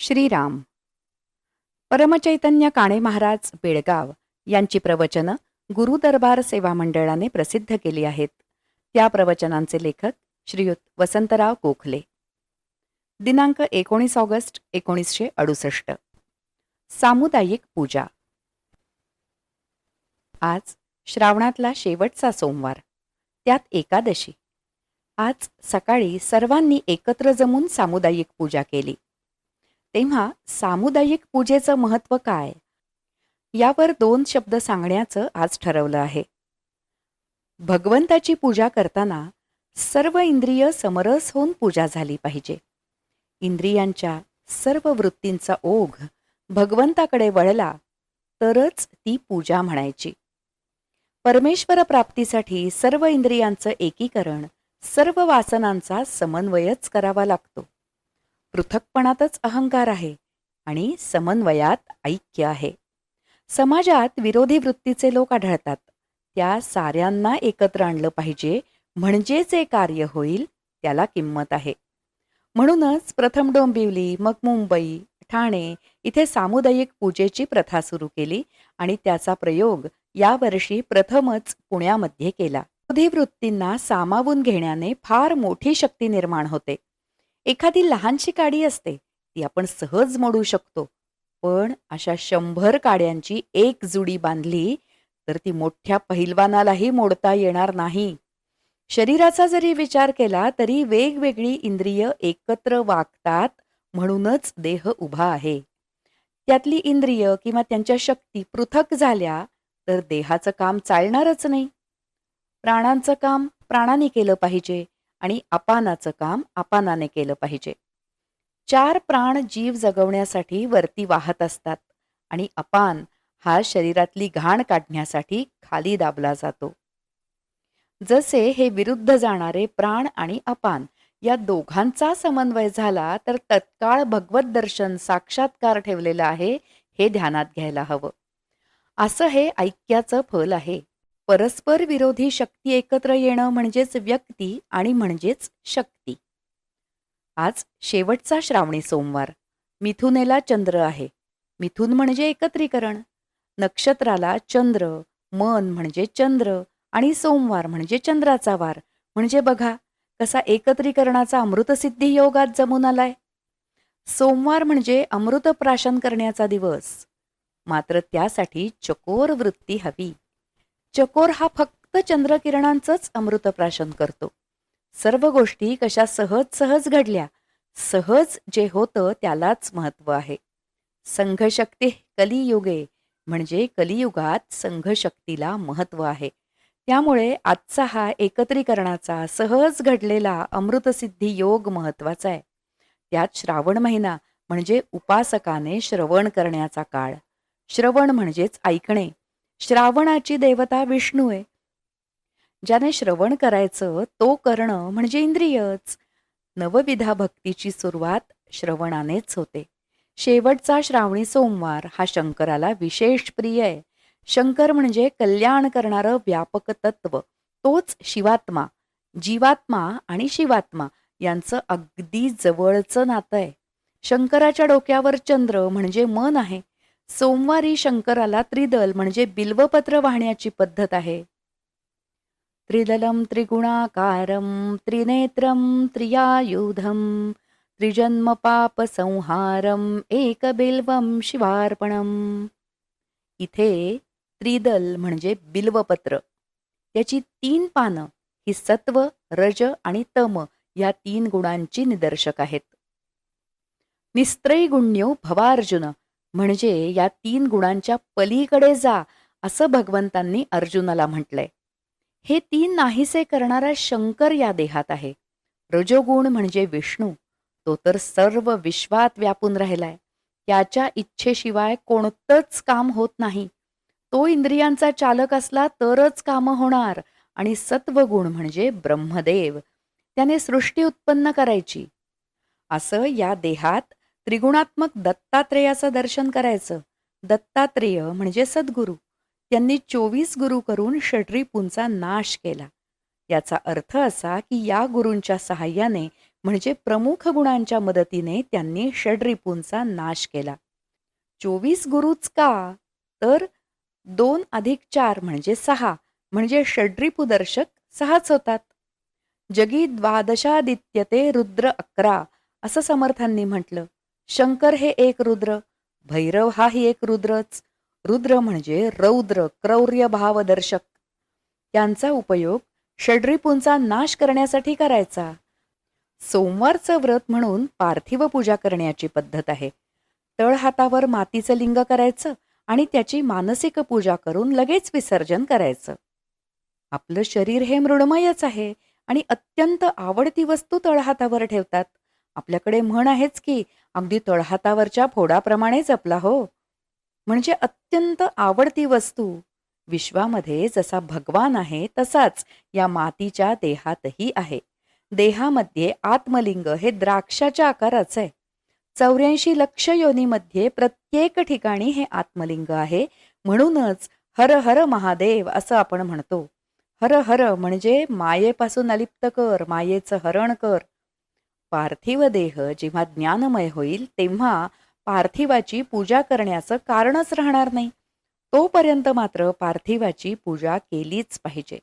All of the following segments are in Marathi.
श्रीराम. परमचैतन्य काणे महाराज बेळगाव यांची प्रवचनं गुरुदरबार सेवा मंडळाने प्रसिद्ध केली आहेत. त्या प्रवचनांचे लेखक श्रीयुत वसंतराव गोखले. दिनांक एकोणीस ऑगस्ट एकोणीसशे अडुसष्ट. सामुदायिक पूजा. आज श्रावणातला शेवटचा सोमवार त्यात एकादशी. आज सकाळी सर्वांनी एकत्र जमून सामुदायिक पूजा केली. तेव्हा सामुदायिक पूजेचं महत्त्व काय? यावर दोन शब्द सांगण्याचं आज ठरवलं आहे. भगवंताची पूजा करताना सर्व इंद्रिय समरस होऊन पूजा झाली पाहिजे. इंद्रियांच्या सर्व वृत्तींचा ओघ भगवंताकडे वळला तरच ती पूजा म्हणायची. परमेश्वर प्राप्तीसाठी सर्व इंद्रियांचं एकीकरण सर्व वासनांचा समन्वयच करावा लागतो. पृथकपणातच अहंकार आहे आणि समन्वयात ऐक्य आहे. समाजात विरोधी वृत्तीचे लोक आढळतात. त्या साऱ्यांना एकत्र आणलं पाहिजे म्हणजे जे कार्य होईल त्याला किंमत आहे. म्हणूनच प्रथम डोंबिवली मग मुंबई ठाणे इथे सामुदायिक पूजेची प्रथा सुरू केली आणि त्याचा प्रयोग यावर्षी प्रथमच पुण्यामध्ये केला. विरोधी वृत्तींना सामावून घेण्याने फार मोठी शक्ती निर्माण होते. एखादी लहानशी काडी असते ती आपण सहज मोडू शकतो. पण अशा शंभर काड्यांची एक जुडी बांधली तर ती मोठ्या पहिलवानालाही मोडता येणार नाही. शरीराचा जरी विचार केला तरी वेगवेगळी इंद्रिय एकत्र वागतात म्हणूनच देह उभा आहे. त्यातली इंद्रिय किंवा त्यांच्या शक्ती पृथक झाल्या तर देहाचं काम चालणारच नाही. प्राणांचं काम प्राणाने केलं पाहिजे आणि अपानाचं काम अपानाने केलं पाहिजे. चार प्राण जीव जगवण्यासाठी वरती वाहत असतात आणि अपान हा शरीरातली घाण काढण्यासाठी खाली दाबला जातो. जसे हे विरुद्ध जाणारे प्राण आणि अपान या दोघांचा समन्वय झाला तर तत्काळ भगवत दर्शन साक्षात्कार ठेवलेलं आहे हे ध्यानात घ्यायला हवं. असं हे ऐक्याचं फल आहे. परस्पर विरोधी शक्ती एकत्र येणं म्हणजेच व्यक्ती आणि म्हणजेच शक्ती. आज शेवटचा श्रावणी सोमवार. मिथुनेला चंद्र आहे. मिथुन म्हणजे एकत्रीकरण. नक्षत्राला चंद्र मन म्हणजे चंद्र आणि सोमवार म्हणजे चंद्राचा वार. म्हणजे बघा कसा एकत्रीकरणाचा अमृतसिद्धी योगात जमून आलाय. सोमवार म्हणजे अमृत प्राशन करण्याचा दिवस. मात्र त्यासाठी चकोर वृत्ती हवी. चकोर हा फक्त चंद्रकिरणांचंच अमृतप्राशन करतो. सर्व गोष्टी कशा सहज सहज घडल्या सहज जे होतं त्यालाच महत्त्व आहे. संघशक्ती कलियुगे म्हणजे कलियुगात संघशक्तीला महत्त्व आहे. त्यामुळे आजचा हा एकत्रीकरणाचा सहज घडलेला अमृतसिद्धी योग महत्त्वाचा आहे. त्यात श्रावण महिना म्हणजे उपासकाने श्रवण करण्याचा काळ. श्रवण म्हणजेच ऐकणे. श्रावणाची देवता विष्णू आहे ज्याने श्रवण करायचं तो करणं म्हणजे इंद्रियच. नवविधा भक्तीची सुरुवात श्रवणानेच होते. शेवटचा श्रावणी सोमवार हा शंकराला विशेष प्रिय आहे शंकर म्हणजे कल्याण करणारं व्यापक तत्व. तोच शिवात्मा जीवात्मा आणि शिवात्मा यांचं अगदी जवळचं नातं आहे शंकराच्या डोक्यावर चंद्र म्हणजे मन आहे. सोमवारी शंकराला त्रिदल म्हणजे बिल्वपत्र वाहण्याची पद्धत आहे. त्रिदलम त्रिगुणाकारम त्रिनेत्रम त्रियायुधम त्रिजन्म पाप संहारम एक बिल्वम शिवार्पणम. इथे त्रिदल म्हणजे बिल्वपत्र. त्याची तीन पानं ही सत्व रज आणि तम या तीन गुणांची निदर्शक आहेत. निस्त्रयी गुण्यो भवार्जुन म्हणजे या तीन गुणांच्या पलीकडे जा असं भगवंतांनी अर्जुनाला म्हटलंय. हे तीन नाहीसे करणारा शंकर या देहात आहे. रजोगुण म्हणजे विष्णू तो तर सर्व विश्वात व्यापून राहिलाय. त्याच्या इच्छेशिवाय कोणतंच काम होत नाही. तो इंद्रियांचा चालक असला तरच कामं होणार आणि सत्वगुण म्हणजे ब्रह्मदेव. त्याने सृष्टी उत्पन्न करायची. असं या देहात त्रिगुणात्मक दत्तात्रेयाचं दर्शन करायचं. दत्तात्रेय म्हणजे सद्गुरू. त्यांनी चोवीस गुरु करून षड्रिपूंचा नाश केला. याचा अर्थ असा की या गुरूंच्या सहाय्याने म्हणजे प्रमुख गुणांच्या मदतीने त्यांनी षड्रिपूंचा नाश केला. चोवीस गुरुच का? तर दोन अधिक चार म्हणजे सहा म्हणजे षड्रिपुदर्शक सहाच होतात. जगी द्वादशादित्यते रुद्र अकरा असं समर्थांनी म्हटलं. शंकर हे एक रुद्र भैरव हाही एक रुद्रच. रुद्र म्हणजे रौद्र क्रौर्य भावदर्शक. त्यांचा उपयोग षड्रिपूंचा नाश करण्यासाठी करायचा. सोमवारचं व्रत म्हणून पार्थिव पूजा करण्याची पद्धत आहे. तळहातावर मातीचं लिंग करायचं आणि त्याची मानसिक पूजा करून लगेच विसर्जन करायचं. आपलं शरीर हे मृणमयच आहे आणि अत्यंत आवडती वस्तू तळहातावर ठेवतात. आपल्याकडे म्हण आहेच की अगदी तळहातावरच्या फोडाप्रमाणे जपला हो. म्हणजे अत्यंत आवडती वस्तू. विश्वामध्ये जसा भगवान आहे तसाच या मातीच्या देहातही आहे. देहामध्ये आत्मलिंग हे द्राक्षाच्या आकाराचं आहे. चौऱ्याऐंशी लक्ष योनीमध्ये प्रत्येक ठिकाणी हे आत्मलिंग आहे. म्हणूनच हर हर महादेव असं आपण म्हणतो. हर हर म्हणजे मायेपासून अलिप्त कर मायेचं हरण कर. पार्थिव देह जेव्हा ज्ञानमय होईल तेव्हा पार्थिवाची पूजा करण्याचं कारणच राहणार नाही. तोपर्यंत मात्र पार्थिवाची पूजा केलीच पाहिजे.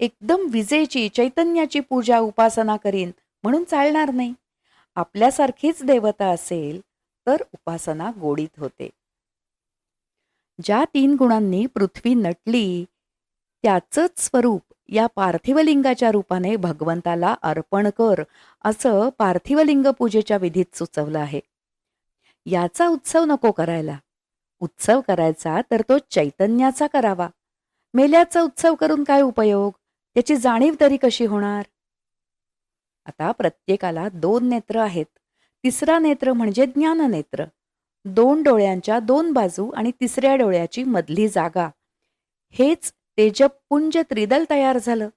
एकदम विजेची चैतन्याची पूजा उपासना करीन म्हणून चालणार नाही. आपल्यासारखीच देवता असेल तर उपासना गोडीत होते. ज्या तीन गुणांनी पृथ्वी नटली त्याचंच स्वरूप या पार्थिवलिंगाच्या रूपाने भगवंताला अर्पण कर असं पार्थिवलिंग पूजेच्या विधीत सुचवलं आहे. याचा उत्सव नको करायला. उत्सव करायचा तर तो चैतन्याचा करावा. मेल्याचा उत्सव करून काय उपयोग? त्याची जाणीव तरी कशी होणार? आता प्रत्येकाला दोन नेत्र आहेत. तिसरा नेत्र म्हणजे ज्ञाननेत्र दोन डोळ्यांच्या दोन बाजू आणि तिसऱ्या डोळ्याची मधली जागा. हेच तेजपुंज त्रिदल तयार झालं.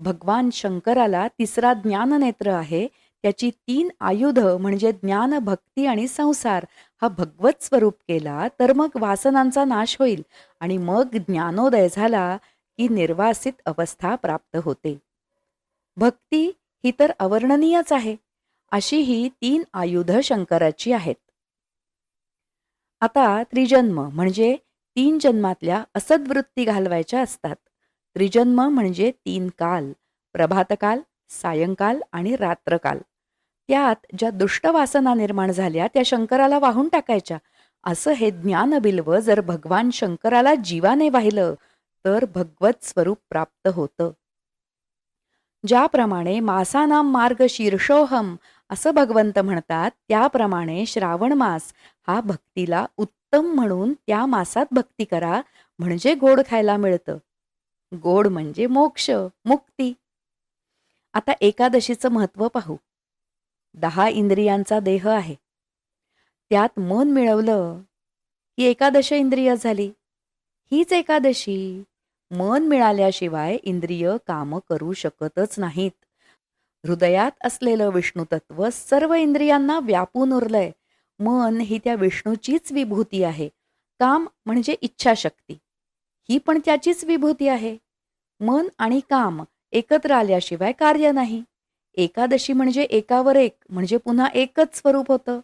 भगवान शंकराला तिसरा ज्ञाननेत्र आहे. त्याची तीन आयुध म्हणजे ज्ञान भक्ती आणि संसार हा भगवत स्वरूप केला तर मग वासनांचा नाश होईल आणि मग ज्ञानोदय झाला की निर्वासित अवस्था प्राप्त होते. भक्ती ही तर अवर्णनीयच आहे. अशी ही तीन आयुध शंकराची आहेत. आता त्रिजन्म म्हणजे तीन जन्मातल्या असद्वृत्ती घालवायच्या असतात. त्रिजन्म म्हणजे तीन काल प्रभातकाल सायंकाल आणि रात्रकाल. त्यात ज्या दुष्ट वासना निर्माण झाल्या त्या शंकराला वाहून टाकायच्या. असं हे ज्ञानबिल्व जर भगवान शंकराला जीवाने वाहिलं तर भगवत स्वरूप प्राप्त होतं. ज्याप्रमाणे मासानाम मार्ग शीर्षोहम असं भगवंत म्हणतात त्याप्रमाणे श्रावण मास हा भक्तीला उत्तम उत्तम म्हणून त्या मासात भक्ती करा म्हणजे गोड खायला मिळतं. गोड म्हणजे मोक्ष मुक्ती. आता एकादशीचं महत्त्व पाहू. दहा इंद्रियांचा देह आहे. त्यात मन मिळवलं की एकादश इंद्रिय झाली. हीच एकादशी. मन मिळाल्याशिवाय इंद्रिय काम करू शकतच नाहीत. हृदयात असलेलं विष्णुतत्व सर्व इंद्रियांना व्यापून उरलंय. मन ही त्या विष्णूचीच विभूती आहे. काम म्हणजे इच्छाशक्ती. ही पण त्याचीच विभूती आहे. मन आणि काम एकत्र आल्याशिवाय कार्य नाही. एकादशी म्हणजे एकावर एक म्हणजे पुन्हा एकच स्वरूप होतं.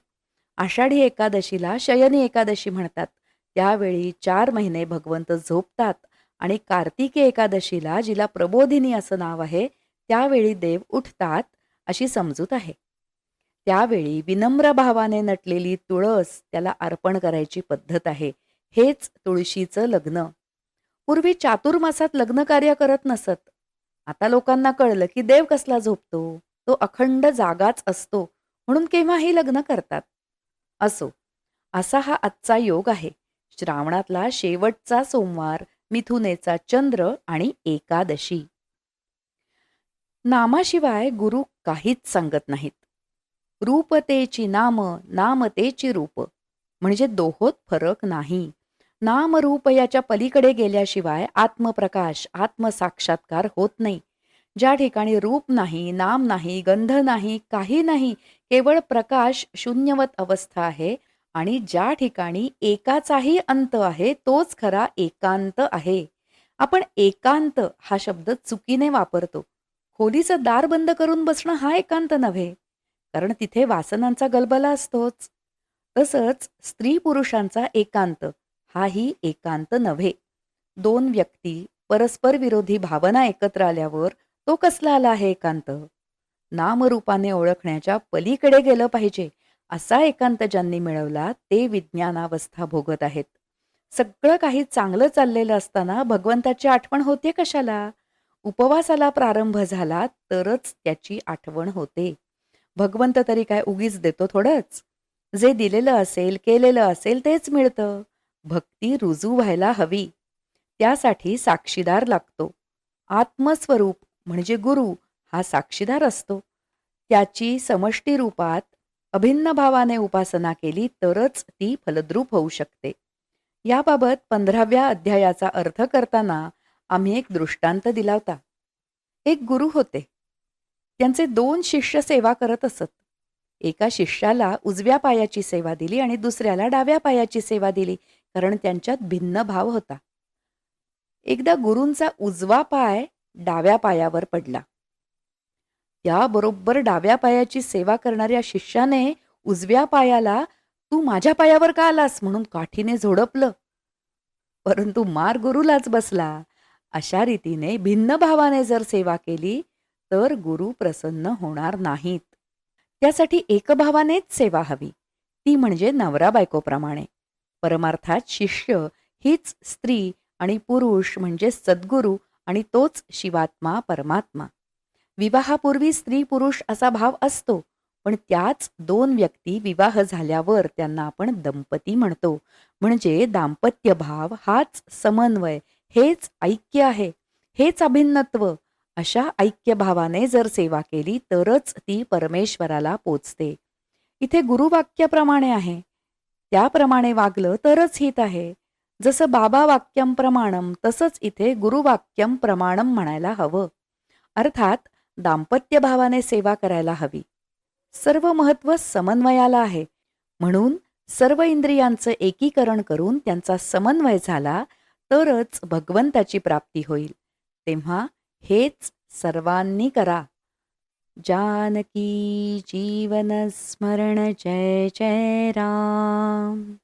आषाढी एकादशीला शयनी एकादशी म्हणतात. त्यावेळी चार महिने भगवंत झोपतात आणि कार्तिकी एकादशीला जिला प्रबोधिनी असं नाव आहे त्यावेळी देव उठतात अशी समजूत आहे. त्यावेळी विनम्र भावाने नटलेली तुळस त्याला अर्पण करायची पद्धत आहे. हेच तुळशीचं लग्न. पूर्वी चातुर्मासात लग्न कार्य करत नसत. आता लोकांना कळलं की देव कसला झोपतो. तो अखंड जागाच असतो. म्हणून केव्हाही लग्न करतात. असो असा हा आजचा योग आहे. श्रावणातला शेवटचा सोमवार मिथुनेचा चंद्र आणि एकादशी. नामाशिवाय गुरु काहीच सांगत नाहीत. रूपतेची नाम नामतेची रूप. म्हणजे दोहोत फरक नाही. नामरूप याच्या पलीकडे गेल्याशिवाय आत्मप्रकाश आत्मसाक्षात्कार होत नाही. ज्या ठिकाणी रूप नाही नाम नाही गंध नाही काही नाही केवळ प्रकाश शून्यवत अवस्था आहे आणि ज्या ठिकाणी एकाचाही अंत आहे तोच खरा एकांत आहे. आपण एकांत हा शब्द चुकीने वापरतो. खोलीचं दार बंद करून बसणं हा एकांत नव्हे. कारण तिथे वासनांचा गलबला असतोच. तसंच स्त्री पुरुषांचा एकांत हाही एकांत नव्हे. दोन व्यक्ती परस्पर विरोधी भावना एकत्र आल्यावर तो कसला आला आहे एकांत? नामरूपाने ओळखण्याच्या पलीकडे गेलं पाहिजे असा एकांत ज्यांनी मिळवला ते विज्ञानावस्था भोगत आहेत. सगळं काही चांगलं चाललेलं असताना भगवंताची आठवण होते कशाला? उपवासाला प्रारंभ झाला तरच त्याची आठवण होते. भगवंत तरी काय उगीच देतो थोडंच. जे दिलेलं असेल केलेलं असेल तेच मिळतं. भक्ती रुजू व्हायला हवी. त्यासाठी साक्षीदार लागतो. आत्मस्वरूप म्हणजे गुरु हा साक्षीदार असतो. त्याची समष्टी रूपात अभिन्न भावाने उपासना केली तरच ती फलद्रूप होऊ शकते. याबाबत पंधराव्या अध्यायाचा अर्थ करताना आम्ही एक दृष्टांत दिला होता. एक गुरु होते. त्यांचे दोन शिष्य सेवा करत असत. एका शिष्याला उजव्या पायाची सेवा दिली आणि दुसऱ्याला डाव्या पायाची सेवा दिली कारण त्यांच्यात भिन्न भाव होता. एकदा गुरूंचा उजवा पाय डाव्या पायावर पडला. त्याबरोबर डाव्या पायाची सेवा करणाऱ्या शिष्याने उजव्या पायाला तू माझ्या पायावर का आलास? म्हणून काठीने झोडपलं. परंतु मार गुरुलाच बसला. अशा रीतीने भिन्न भावाने जर सेवा केली तर गुरु प्रसन्न होणार नाहीत. त्यासाठी एकभावानेच सेवा हवी. ती म्हणजे नवरा बायकोप्रमाणे. परमार्थात शिष्य हीच स्त्री आणि पुरुष म्हणजे सद्गुरू आणि तोच शिवात्मा परमात्मा. विवाहापूर्वी स्त्री पुरुष असा भाव असतो पण त्याच दोन व्यक्ती विवाह झाल्यावर त्यांना आपण दंपती म्हणतो. म्हणजे दाम्पत्य भाव हाच समन्वय हेच ऐक्य आहे हेच अभिन्नत्व. अशा ऐक्यभावाने जर सेवा केली तरच ती परमेश्वराला पोचते. इथे गुरुवाक्याप्रमाणे आहे. त्याप्रमाणे वागलं तरच हित आहे. जसं बाबा वाक्यम प्रमाणम तसंच इथे गुरुवाक्यम प्रमाणम म्हणायला हवं. अर्थात दाम्पत्यभावाने सेवा करायला हवी. सर्व महत्त्व समन्वयाला आहे. म्हणून सर्व इंद्रियांचं एकीकरण करून त्यांचा समन्वय झाला तरच भगवंताची प्राप्ती होईल. तेव्हा हेच सर्वांनी करा. जानकी जीवन स्मरण जय जय राम.